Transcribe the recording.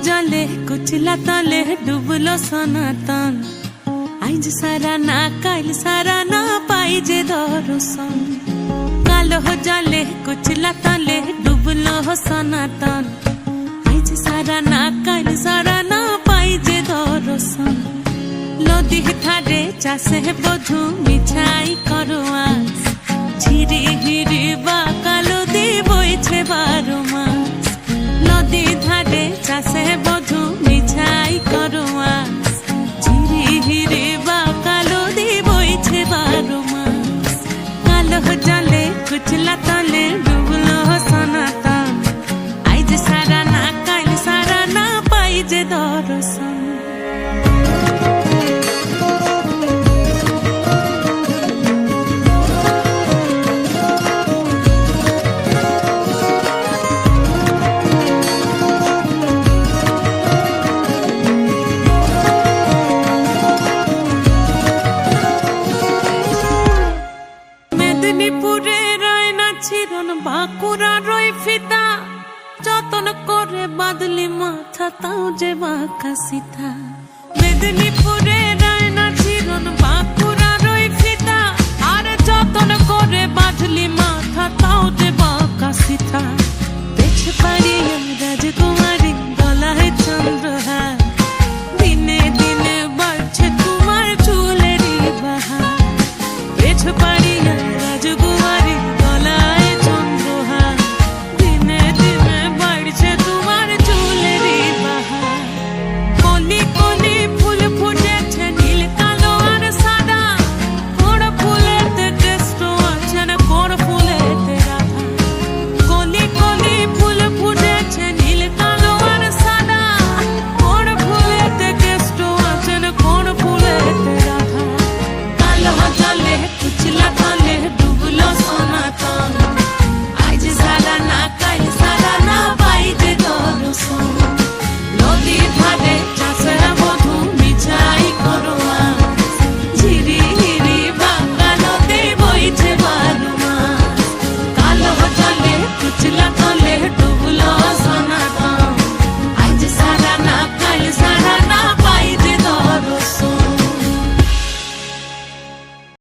জলে কুচলা তলে ডুবলো সনাতন আইজ সারা না কাইল সারা না পাই যে দর্শন কালো জলে কুচলা তলে ডুবলো সনাতন আইজ সারা না কাইল সারা না পাই যে দর্শন নদী ধারে চাষে বধু মিছাই করো মেদিনীপুরে রয় না চিরন, বাঁকুড়া রয় ফিতা। যতন করে বাদলি মাথা, তাও যে বাঁকা মেদিনীপুরে রয় না চিরন, বাঁকুড়া রয় ফিতা। আর যতন করে বাদলি মাথা, তাও যে বাঁকা সিতা। পেছ পারি গলায় দিনে দিনে বাড়ছে তোমার চুলেরই বাহার। পেছ পারি